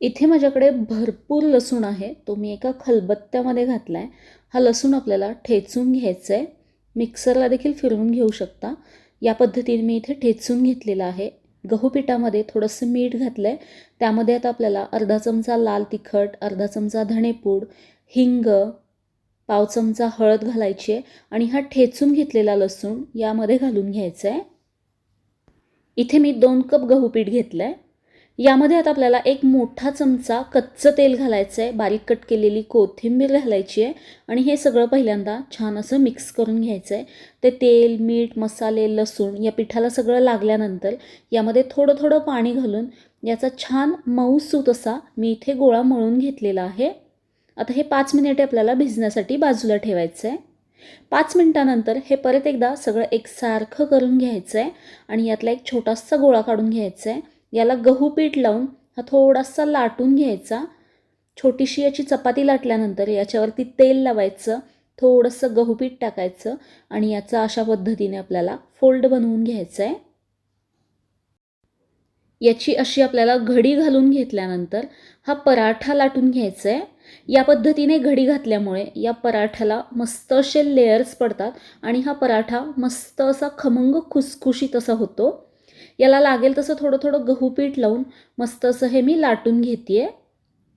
इथे माझ्याकडे भरपूर लसूण आहे. तो मी एका खलबत्त्यामध्ये घातला आहे हा लसूण आपल्याला ठेचून घ्यायचा आहे मिक्सरला देखील फिरवून घेऊ शकता. या पद्धतीने मी इथे ठेचून घेतलेला आहे. गहू पिठामध्ये थोडंसं मीठ घातलं आहे त्यामध्ये आता आपल्याला अर्धा चमचा लाल तिखट अर्धा चमचा धणेपूड हिंग पाव चमचा हळद घालायची आहे. आणि हा ठेचून घेतलेला लसूण यामध्ये घालून घ्यायचा आहे इथे मी दोन कप गहू पीठ घेतलं आहे यामध्ये आता आपल्याला एक मोठा चमचा कच्चं तेल घालायचं आहे बारीक कट केलेली कोथिंबीर घालायची आहे आणि हे सगळं पहिल्यांदा छान असं मिक्स करून घ्यायचं आहे ते तेल मीठ मसाले लसूण या पिठाला सगळं लागल्यानंतर यामध्ये थोडं थोडं पाणी घालून याचा छान मऊसूत असा मी इथे गोळा मळून घेतलेला आहे. आता हे पाच मिनिटे आपल्याला भिजण्यासाठी बाजूला ठेवायचं आहे पाच मिनटानंतर हे परत एकदा सगळं एकसारखं करून घ्यायचं आहे आणि यातला एक छोटासा गोळा काढून घ्यायचा आहे याला गहू पीठ लावून हा थोडासा लाटून घ्यायचा. छोटीशी याची चपाती लाटल्यानंतर याच्यावरती तेल लावायचं थोडंसं गहू पीठ टाकायचं आणि याचा अशा पद्धतीने आपल्याला फोल्ड बनवून घ्यायचं आहे याची अशी आपल्याला घडी घालून घेतल्यानंतर हा पराठा लाटून घ्यायचा आहे या पद्धतीने घडी घातल्यामुळे या पराठ्याला मस्त असे लेयर्स पडतात आणि हा पराठा मस्त असा खमंग खुसखुशीत असा होतो. याला लागेल तसं थोडं थोडं गहू पीठ लावून मस्त असं हे मी लाटून घेते आहे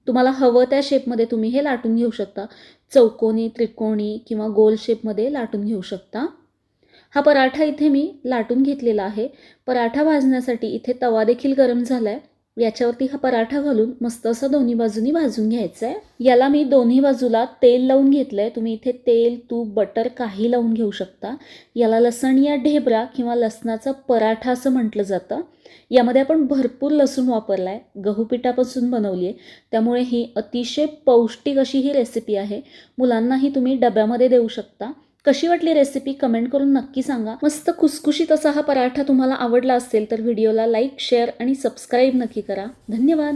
तुम्हाला हवं त्या शेपमध्ये तुम्ही हे लाटून घेऊ शकता. चौकोनी त्रिकोणी किंवा गोल शेपमध्ये लाटून घेऊ शकता. हा पराठा इथे मी लाटून घेतलेला आहे. पराठा भाजण्यासाठी इथे तवा देखील गरम झाला आहे याच्यावरती हा पराठा घालून मस्त असं दोन्ही बाजूनी भाजून घ्यायचं आहे याला मी दोन्ही बाजूला तेल लावून घेतलं आहे तुम्ही इथे तेल तूप बटर काही लावून घेऊ शकता. याला लसणीया ढेबरा किंवा लसणाचा पराठा असं म्हटलं जातं. यामध्ये आपण भरपूर लसूण वापरला आहे गहू पिठापासून बनवली आहे त्यामुळे ही अतिशय पौष्टिक अशी ही रेसिपी आहे. मुलांनाही तुम्ही डब्यामध्ये देऊ शकता. कशी वाटली रेसिपी कमेंट करून नक्की सांगा. मस्त खुसखुशीत असा हा पराठा तुम्हाला आवडला असेल तर व्हिडिओला लाईक शेअर आणि सबस्क्राईब नक्की करा. धन्यवाद.